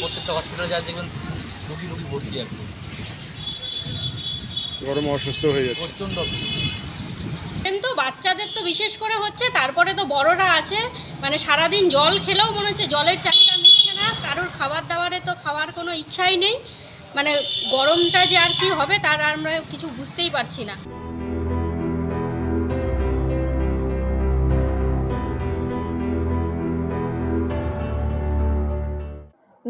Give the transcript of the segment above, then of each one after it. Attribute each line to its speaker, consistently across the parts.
Speaker 1: প্রত্যেকটা হসপিটালে যা দেখবেন রুগী রুগী ভর্তি একদম।
Speaker 2: গরমে অসুস্থ হয়ে যাচ্ছে।
Speaker 1: প্রচণ্ড
Speaker 3: তো বাচ্চাদের তো বিশেষ করে হচ্ছে তারপরে তো বড়রা আছে মানে সারাদিন জল খেলেও মনে হচ্ছে জলের চাহিদা মিটছে না কারোর খাবার দাবারে তো খাওয়ার কোনো ইচ্ছাই নেই মানে গরমটা যে আর কি হবে তার আমরা কিছু বুঝতেই পারছি না।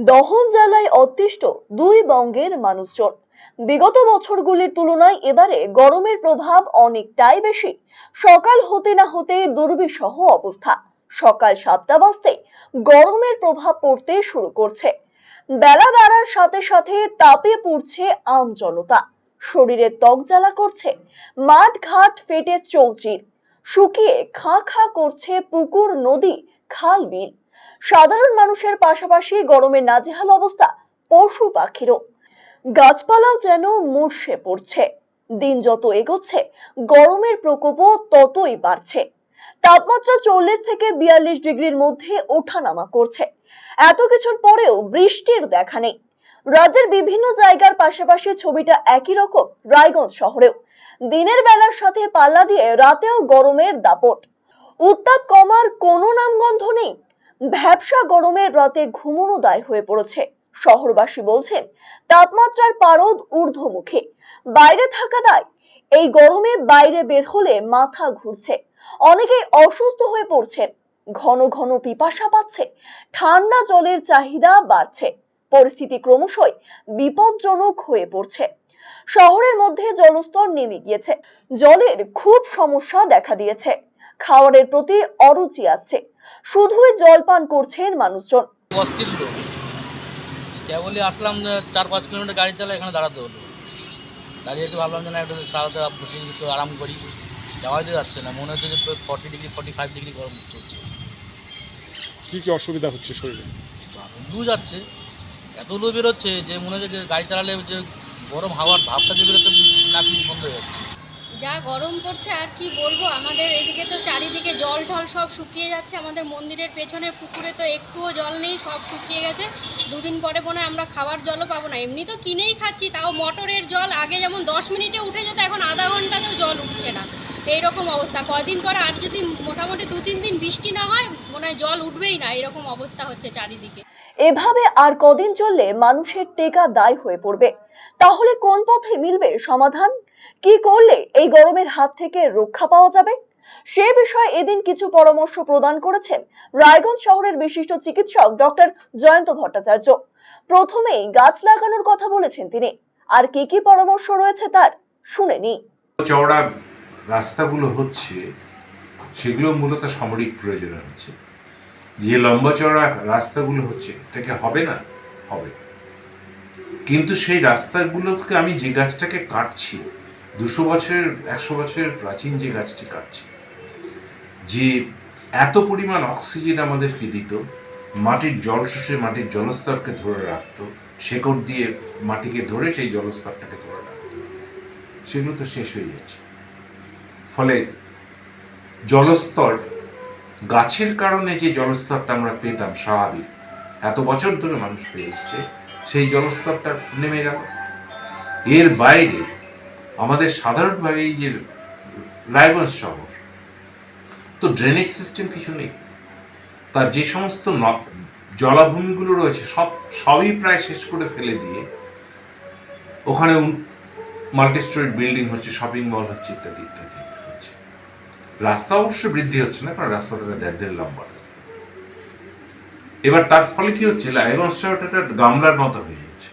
Speaker 4: দহন জ্বালায় অতিষ্ঠ দুই বঙ্গের মানুষজন। বিগত বছরগুলির তুলনায় এবারে গরমের প্রভাব অনেকটাই বেশি। সকাল হতে না হতে দুর্বিষহ অবস্থা। সকাল সাতটা বাজতে গরমের প্রভাব পড়তে শুরু করছে। বেলা বাড়ার সাথে সাথে তাপে পড়ছে আম জনতা। শরীরে ত্বক জ্বালা করছে, মাঠ ঘাট ফেটে চৌচির। শুকিয়ে খাঁ খাঁ করছে পুকুর, নদী, খাল বিল। সাধারণ মানুষের পাশাপাশি গরমের নাজেহাল অবস্থা পশু পাখিরও। গাছপালাও যেন মুর্শে পড়ছে। দিন যত এগোচ্ছে, গরমের প্রকোপও ততই বাড়ছে। তাপমাত্রা চল্লিশ থেকে বিয়াল্লিশ ডিগ্রির মধ্যে ওঠানামা করছে। এত কিছুর পরেও বৃষ্টির দেখা নেই। রাজ্যের বিভিন্ন জায়গার পাশাপাশি ছবিটা একই রকম রায়গঞ্জ শহরেও। দিনের বেলার সাথে পাল্লা দিয়ে রাতেও গরমের দাপট। উত্তাপ কমার কোনো নামগন্ধ নেই। ভ্যাবসা গরমের রাতে ঘুমনো দায় হয়ে পড়েছে। শহরবাসী বলছেন, তাপমাত্রার পারদ ঊর্ধ্বমুখী। বাইরে থাকা দায়, এই গরমে বাইরে বের হলে মাথা ঘুরছে। অনেকেই অসুস্থ হয়ে পড়ছেন, ঘন ঘন পিপাসা পাচ্ছে, ঠান্ডা জলের চাহিদা বাড়ছে। পরিস্থিতি ক্রমশই বিপজ্জনক হয়ে পড়ছে। শহরের মধ্যে জলস্তর নেমে গিয়েছে। জলের খুব সমস্যা দেখা দিয়েছে। খাবারের প্রতি অরুচি আছে। শুধুই জল পান করছেন মানুষজন।
Speaker 1: অস্থির লোক। কেবলই আসলাম যে চার পাঁচ কিলোমিটার গাড়ি চালা এখানে দাঁড়াতে হলো। দাঁড়িয়ে একটু ভাবলাম যে না একটু সারাতে বসে একটু আরাম করি। যাওয়াই তো যাচ্ছে না। মনে হচ্ছে যে forty degree forty five degree গরম চলছে।
Speaker 2: কি কি অসুবিধা হচ্ছে শরীরে?
Speaker 1: লু যাচ্ছে। এত লু বেরোচ্ছে যে মনে হচ্ছে যে গাড়ি চালালে যে গরম হাওয়ার ভাবটা যে বেরোচ্ছে নাক বন্ধ হয়ে যাচ্ছে।
Speaker 3: যা গরম পড়ছে, আর কি বলব? আমাদের এদিকে তো চারিদিকে জল ঢল সব শুকিয়ে যাচ্ছে। আমাদের মন্দিরের পেছনের পুকুরে তো একটুও জল নেই, সব শুকিয়ে গেছে। দুদিন পরে মনে আমরা খাওয়ার জলও পাবো না। এমনি তো কিনেই খাচ্ছি, তাও মোটরের জল। আগে যেমন দশ মিনিটে উঠে যেত, এখন আধা ঘন্টাতেও জল উঠছে না। এইরকম অবস্থা। কদিন পরে আর যদি মোটামুটি দু তিন দিন বৃষ্টি না হয়, মনে হয় জল উঠবেই না। এরকম অবস্থা হচ্ছে চারিদিকে।
Speaker 4: এভাবে আর কদিন চললে মানুষের টেকা দায় হয়ে পড়বে। তাহলে কোন পথে মিলবে সমাধান? কি করলে এই গরমের হাত থেকে রক্ষা পাওয়া যাবে? সে বিষয়ে এদিন কিছু পরামর্শ প্রদান করেছেন রায়গঞ্জ শহরের বিশিষ্ট চিকিৎসক ডক্টর জয়ন্ত ভট্টাচার্য। প্রথমেই গাছ লাগানোর কথা বলেছেন তিনি। আর কি কি পরামর্শ রয়েছে তার? শুনে নি
Speaker 5: চওড়া রাস্তাগুলো হচ্ছে, সেগুলো মূলত সামরিক প্রয়োজনে হচ্ছে। যে লম্বা চওড়া রাস্তাগুলো হচ্ছে, এটাকে হবে না? হবে। কিন্তু সেই রাস্তাগুলোকে আমি যে গাছটাকে কাটছি দুশো বছরের, একশো বছরের প্রাচীন যে গাছটি কাটছি, যে এত পরিমাণ অক্সিজেন আমাদেরকে দিত, মাটির জল শুষে মাটির জলস্তরকে ধরে রাখতো, শেকড় দিয়ে মাটিকে ধরে সেই জলস্তরটাকে ধরে রাখতো। সেগুলো তো শেষ হয়ে যাচ্ছে। ফলে জলস্তর, গাছের কারণে যে জলস্তরটা আমরা পেতাম স্বাভাবিক, এত বছর ধরে মানুষ পেয়ে এসছে, সেই জলস্তরটা নেমে গেল। এর বাইরে আমাদের সাধারণভাবে এই যে রায়গঞ্জ শহর, তো ড্রেনেজ সিস্টেম কিছু নেই। তার যে সমস্ত জলাভূমিগুলো রয়েছে, সব, সবই প্রায় শেষ করে ফেলে দিয়ে ওখানে মাল্টি স্টোরি বিল্ডিং হচ্ছে শপিং মল হচ্ছে, ইত্যাদি ইত্যাদি হচ্ছে। রাস্তা অবশ্য বৃদ্ধি হচ্ছে না, কারণ রাস্তাটা দেড় দেড় লম্বা রাস্তা। এবার তার ফলে কি হচ্ছে লাইগঞ্জ শহরটা গামলার মতো হয়ে যাচ্ছে।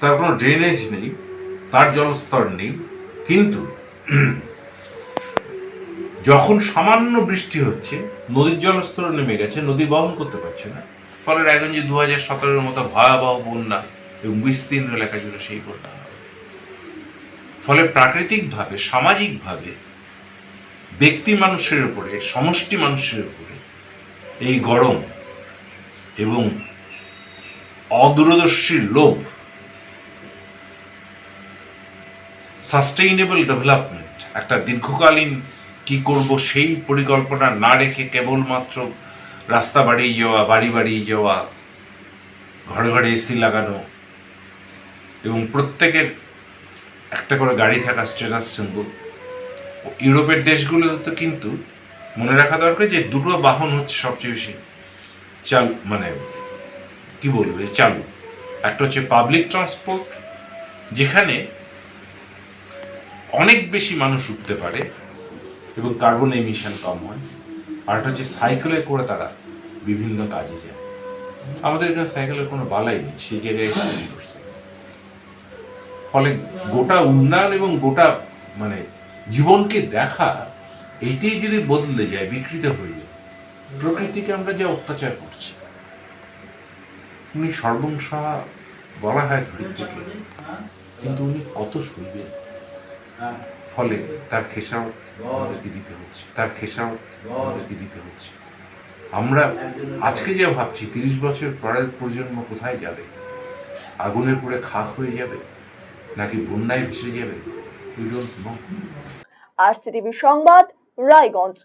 Speaker 5: তার কোনো ড্রেনেজ নেই। তার জলস্তর নেই, কিন্তু যখন সামান্য বৃষ্টি হচ্ছে, নদীর জলস্তর নেমে গেছে, নদী বহন করতে পারছে না। ফলে রায়গঞ্জে দু হাজার সতেরোর মতো ভয়াবহ বন্যা এবং বিস্তীর্ণ এলাকা জুড়ে সেই বন্যা হবে ফলে প্রাকৃতিকভাবে, সামাজিকভাবে ব্যক্তি মানুষের উপরে, সমষ্টি মানুষের উপরে এই গরম এবং অদূরদর্শী লোভ সাস্টেইনেবল ডেভেলপমেন্ট একটা দীর্ঘকালীন কি করব সেই পরিকল্পনা না রেখে কেবলমাত্র রাস্তা বাড়িয়ে যাওয়া, বাড়ি বাড়িয়ে যাওয়া, ঘরে ঘরে এসি লাগানো এবং প্রত্যেকের একটা করে গাড়ি থাকা স্ট্যাটাস সিম্বল ইউরোপের দেশগুলোতে তো কিন্তু মনে রাখা দরকার যে দুটো বাহন হচ্ছে সবচেয়ে বেশি চাল মানে কি বলবে চালু। একটা হচ্ছে পাবলিক ট্রান্সপোর্ট যেখানে অনেক বেশি মানুষ উঠতে পারে এবং কার্বন এমিশন কম হয়। আর হচ্ছে সাইকেলে করে তারা বিভিন্ন কাজে যায়। আমাদের এখানে সাইকেলের কোনো বালাই নেই সেই জায়গায় ফলে গোটা উন্নয়ন এবং গোটা মানে জীবনকে দেখা এইটাই যদি বদলে যায়, বিকৃত হয়ে যায়, প্রকৃতিকে আমরা যে অত্যাচার করছি, উনি সর্বংসা বলা হয় ধরিত্রীকে কিন্তু উনি কত সইবেন? ফলে তার খেসাওত আমাদেরকে দিতে হচ্ছে। তার খেসাওত আমাদেরকে দিতে হচ্ছে। আমরা আজকে যা ভাবছি, তিরিশ বছর পরের প্রজন্ম কোথায় যাবে? আগুনের পরে খাত হয়ে যাবে? নাকি বন্যায় ভেসে যাবে?
Speaker 4: আর সিটিভি সংবাদ, রায়গঞ্জ।